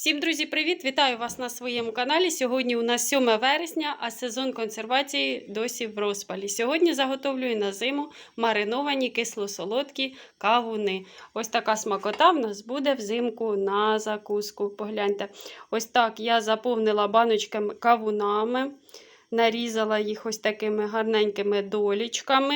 Всім, друзі, привіт! Вітаю вас на своєму каналі. Сьогодні у нас 7 вересня, а сезон консервації досі в розпалі. Сьогодні заготовлюю на зиму мариновані кисло-солодкі кавуни. Ось така смакота в нас буде взимку на закуску. Погляньте, ось так я заповнила баночками кавунами. Нарізала їх ось такими гарненькими долічками.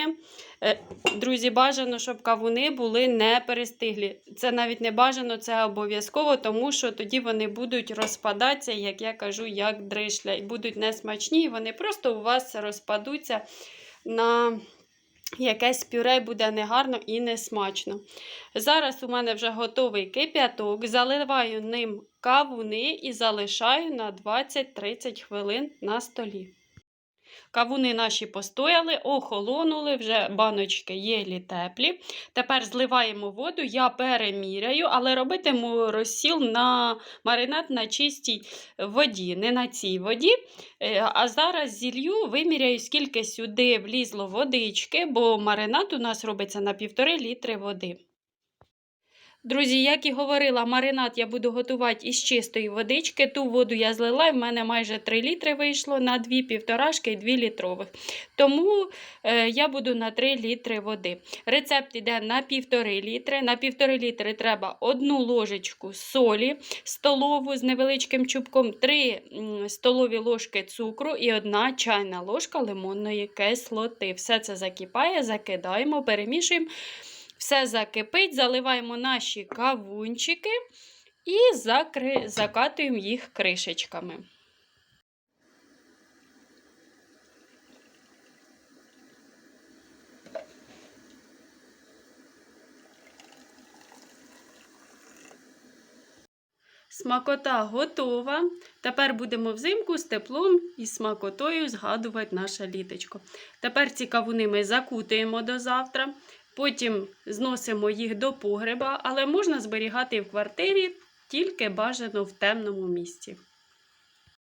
Е, Друзі, бажано, щоб кавуни були не перестиглі. Це навіть не бажано, це обов'язково, тому що тоді вони будуть розпадатися, як я кажу, як дришля, і будуть несмачні, і вони просто у вас розпадуться на якесь пюре буде негарно і несмачно. Зараз у мене вже готовий кип'яток, заливаю ним кавуни і залишаю на 20-30 хвилин на столі. Кавуни наші постояли, охолонули, вже баночки єлі теплі. Тепер зливаємо воду, я переміряю, але робитиму розсіл на маринад на чистій воді, не на цій воді. Е, А зараз зілью, виміряю, скільки сюди влізло водички, бо маринад у нас робиться на півтори літри води. Друзі, як і говорила, маринад я буду готувати із чистої водички. Ту воду я злила, і в мене майже 3 літри вийшло на 2 півторашки і 2 літрових. Тому е, я буду на 3 літри води. Рецепт йде на 1,5 літри. На 1,5 літри треба одну ложечку солі столову з невеличким чубком, 3 столові ложки цукру і 1 чайна ложка лимонної кислоти. Все це закипає, закидаємо, перемішуємо. Все закипить, заливаємо наші кавунчики і закри... закатуємо їх кришечками. Смакота готова. Тепер будемо взимку з теплом і смакотою згадувати наше літочко. Тепер ці кавуни ми закутуємо до завтра. Потім зносимо їх до погреба, але можна зберігати в квартирі тільки бажано в темному місці.